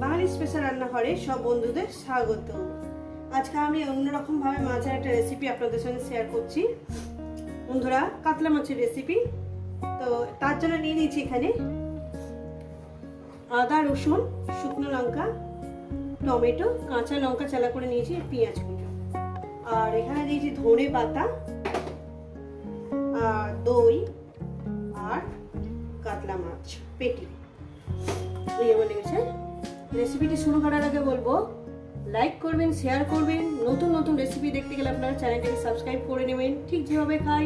বাঙালি special রান্নাঘরে সব বন্ধুদের স্বাগত। আজকে আমি অন্যরকম ভাবে মাছের একটা রেসিপি আপনাদের সঙ্গে শেয়ার করছি। বন্ধুরা, কাতলা মাছের রেসিপি তো তার জন্য নিয়ে নিয়েছি এখানে আদা, রসুন, শুকনো লঙ্কা, টমেটো, কাঁচা লঙ্কা চালা করে নিয়েছি পেঁয়াজ কুচো। আর এখানে দিয়েছি ধনে পাতা, আর দই, আর কাতলা মাছ, পেটি। আমার লেগেছে। রেসিপিটি শুরু করার আগে বলব লাইক করবেন শেয়ার করবেন। নতুন নতুন রেসিপি দেখতে গেলে আপনারা চ্যানেলটাকে সাবস্ক্রাইব করে নেবেন। ঠিক যেভাবে খাই,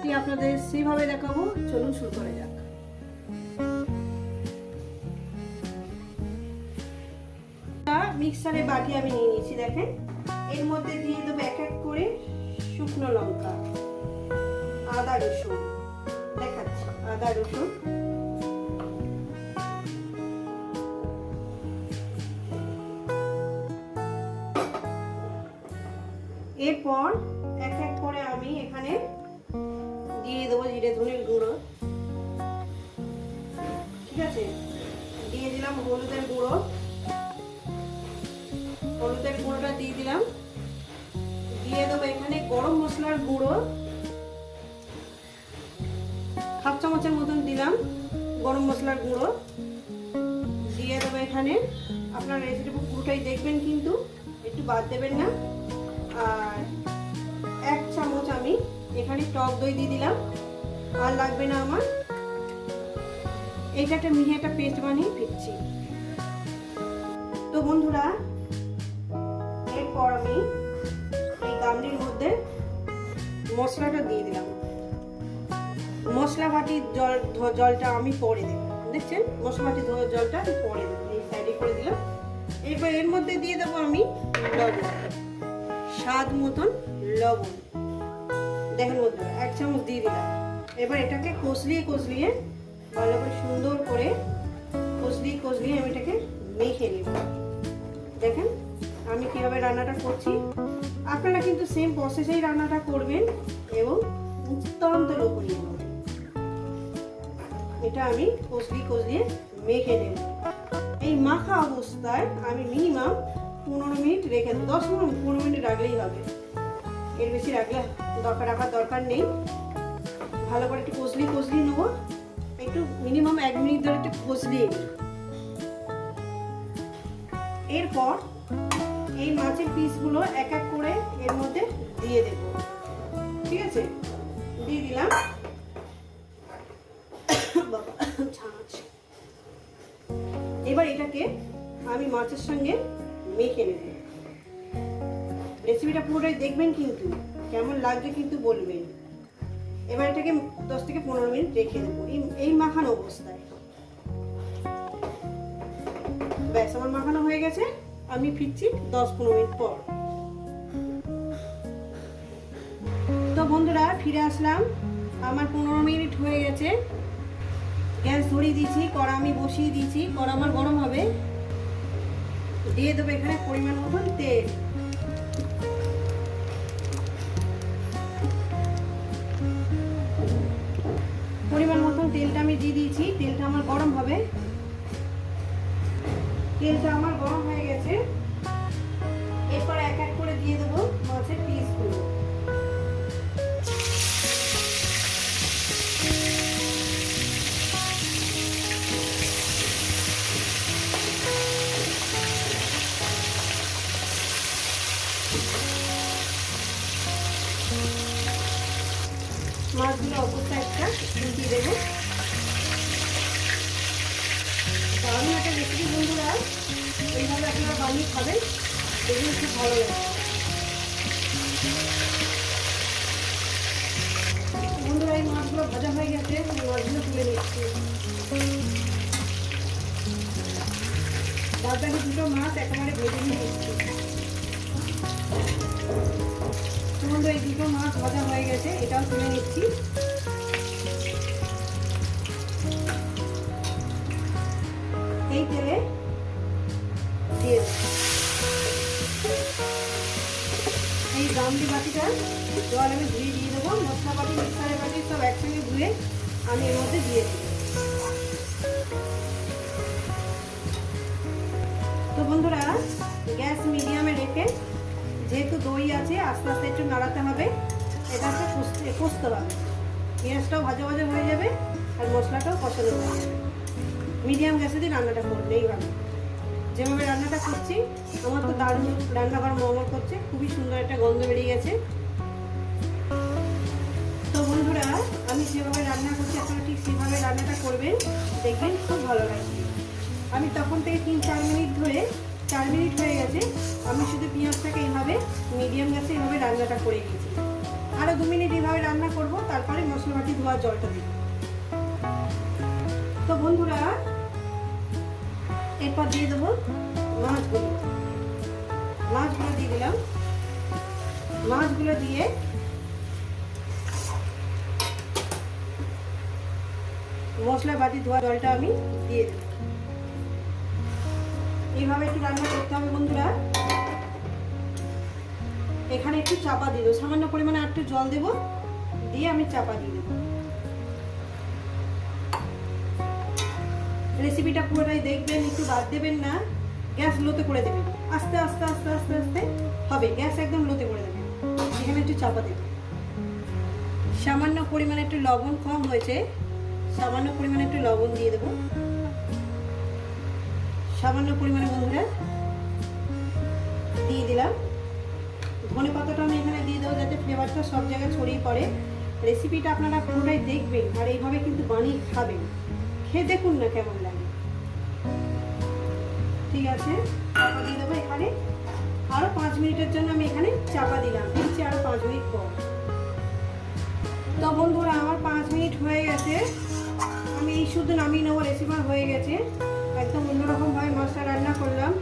ঠিক আপনাদের সেভাবে দেখাবো। চলুন শুরু করা যাক। মিক্সারে বাটি আমি নিয়ে নিয়েছি, দেখেন। এর মধ্যে দিয়ে দেবো এক এক করে শুকনো লঙ্কা, আদা রসুন। দেখাচ্ছি, আদা রসুন। এরপর এক এক করে আমি এখানে দিয়ে দেবো জিরে ধনের গুঁড়ো। ঠিক আছে? দিয়ে দিলাম হলুদের গুঁড়ো। হলুদের গুঁড়োটা দিয়ে দিলাম। দিয়ে দেবো এখানে গরম মশলার গুঁড়ো। হাফ চামচের মতন দিলাম গরম মশলার গুঁড়ো। দিয়ে দেবো এখানে। আপনার রেসিপি পুরোটাই দেখবেন কিন্তু, একটু বাদ দেবেন না। আর এক চামচ আমি এখানে টক দই দিয়ে দিলাম। আর লাগবে না আমার এইটা একটা মিহি একটা পেস্ট বানিয়ে ফিরছি তো বন্ধুরা, এরপর আমি এই গামলির মধ্যে মশলাটা দিয়ে দিলাম। মশলা বাটির জল জলটা আমি পরে দেব। দেখছেন? মশলা বাটির জলটা আমি পরে দেবো। এই সাইডে করে দিলাম। এরপর এর মধ্যে দিয়ে দেবো আমি লবণ। স্বাদ মতন লবণ। দেখেন বন্ধুরা, এক চামচ দিয়ে দিলাম। এবার এটাকে কষলিয়ে কষলিয়ে ভালো করে সুন্দর করে কষলিয়ে কষলিয়ে আমি এটাকে মেখে নেব। দেখেন আমি কীভাবে রান্নাটা করছি। আপনারা কিন্তু সেম প্রসেসেই রান্নাটা করবেন এবং অত্যন্ত লোভনীয়। হবে এটা আমি কষলি কষলিয়ে মেখে নেব। এই মাখা অবস্থায় আমি মিনিমাম পনেরো মিনিট রেখে দেবো। দশ মিনিট, পনেরো মিনিট রাখলেই হবে। এর বেশি রাখলে দরকার রাখার দরকার নেই। ভালো করে একটু কষলি কষলি নেব। একটু মিনিমাম এক মিনিট ধরে একটু কষলিয়ে নিই। এরপর এই মাছের পিসগুলো এক এক করে এর মধ্যে দিয়ে দেব। ঠিক আছে? দিয়ে দিলাম। এবার এটাকে আমি মাছের সঙ্গে মেখে নেব। রেসিপিটা পুরোটাই দেখবেন কিন্তু, কেমন লাগবে কিন্তু বলবেন। এবার এটাকে দশ থেকে পনেরো মিনিট রেখে দেবো। এই- মাখানো অবস্থায়। ব্যাস, আমার মাখানো হয়ে গেছে। আমি ফিরছি দশ পনেরো মিনিট পর। তো বন্ধুরা, ফিরে আসলাম। আমার পনেরো মিনিট হয়ে গেছে। গ্যাস ধরিয়ে দিয়েছি, কড়া আমি বসিয়ে দিয়েছি। কড়া আমার গরম হবে। দিয়ে দেবো এখানে পরিমাণ মতন তেল। পরিমাণ মতন তেলটা আমি দিয়ে দিয়েছি, তেলটা আমার গরম হবে। তেলটা আমার গরম হয়ে গেছে। এরপর এক এক করে দিয়ে দেবো মাছের পিসগুলো মাছগুলো অবস্থা একটা দিয়ে দেবো। দারুণ একটা রেসিপি বন্ধুরা, এইভাবে আপনারা বানিয়ে খাবেন দেখবেন খুব ভালো লাগবে বন্ধুরা, এই মাছগুলো ভাজা হয়ে গেছে, আমি মাছগুলো তুলে নিচ্ছি। বাদ দুটো মাছ একেবারে ভেজে নিয়ে নিচ্ছি বন্ধু এই দুটো মাছ ভাজা হয়ে গেছে, এটাও তুলে নিচ্ছি। এই তেলে দিয়ে। এই গামলি বাটিটা, জল আমি ধুয়ে দিয়ে দেবো। মশলা বাটি মিক্সারের বাটি সব একসঙ্গে ধুয়ে আমি এর মধ্যে দিয়ে তো বন্ধুরা, গ্যাস মিডিয়ামে রেখে যেহেতু দই আছে, আস্তে আস্তে একটু নাড়াতে হবে। এটাকে কষতে কষতে হবে পেঁয়াজটাও ভাজা ভাজা হয়ে যাবে, আর মশলাটাও কষানো হয়ে যাবে। মিডিয়াম গ্যাসে দিয়ে রান্নাটা করবে এইভাবে যেভাবে রান্নাটা করছি, আমার তো দারুণ রান্নাঘর মমর করছে, খুবই সুন্দর একটা গন্ধ বেরিয়ে গেছে। তো বন্ধুরা, আমি যেভাবে রান্না করছি, আপনারা ঠিক সেভাবে রান্নাটা করবেন, দেখবেন খুব ভালো লাগবে। আমি তখন থেকে তিন, চার মিনিট ধরে, চার মিনিট গেছে আমি শুধু পেঁয়াজটাকে এইভাবে মিডিয়াম গ্যাসে এইভাবে রান্নাটা করে গেছি আরও দু মিনিট এইভাবে রান্না করব, তারপরে মশলা বাটি ধোয়ার জলটা দিই তো বন্ধুরা, এরপর দিয়ে দেবো মাছগুলো। মাছগুলো দিয়ে দিলাম। মাছগুলো দিয়ে মশলা বাটি ধোয়া জলটা আমি দিয়ে দেবো। এইভাবে একটু রান্না করতে হবে বন্ধুরা। এখানে একটু চাপা দিয়ে দেবো। সামান্য পরিমাণে আর একটু জল দেবো। দিয়ে আমি চাপা দিয়ে দেবো। রেসিপিটা পুরোটাই দেখবেন, একটু বাদ দেবেন না। গ্যাস লোতে করে দেবেন। আস্তে আস্তে আস্তে আস্তে আস্তে হবে। গ্যাস একদম লোতে করে দেবেন। এখানে একটু চাপা দেবেন। সামান্য পরিমাণে একটু লবণ কম হয়েছে। সামান্য পরিমাণে একটু লবণ দিয়ে দেবো। সামান্য পরিমাণে বন্ধুরা দিয়ে দিলাম। ধনে পাতাটা আমি এখানে দিয়ে দেবো যাতে ফ্লেভারটা সব জায়গায় ছড়িয়ে পড়ে। রেসিপিটা আপনারা পুরোটাই দেখবেন আর এইভাবে কিন্তু বানিয়ে খাবেন। খেয়ে দেখুন না কেমন লাগে। ঠিক আছে, চাপা দিয়ে দেবো এখানে। আরও পাঁচ মিনিটের জন্য আমি এখানে চাপা দিলাম। দিচ্ছি আরও পাঁচ মিনিট পর। তো বন্ধুরা, আমার পাঁচ মিনিট হয়ে গেছে। আমি এই শুধু নামিয়ে নেব রেসিপি হয়ে গেছে। একদম অন্যরকমভাবে মাছটা রান্না করলাম।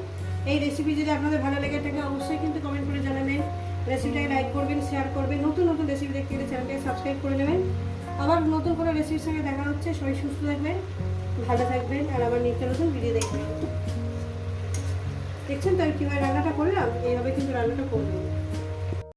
এই রেসিপি যদি আপনাদের ভালো লেগে থাকে, অবশ্যই কিন্তু কমেন্ট করে জানাবেন। রেসিপিটাকে লাইক করবেন শেয়ার করবেন, নতুন নতুন রেসিপি দেখতে গেলে চ্যানেলটাকে সাবস্ক্রাইব করে নেবেন। আবার নতুন কোনো রেসিপির সঙ্গে দেখা হচ্ছে, সবাই সুস্থ থাকবেন, ভালো থাকবেন, আর আবার নিত্য নতুন ভিডিও দেখবেন। দেখছেন তো আমি কীভাবে রান্নাটা করলাম? এইভাবে কিন্তু রান্নাটা করবেন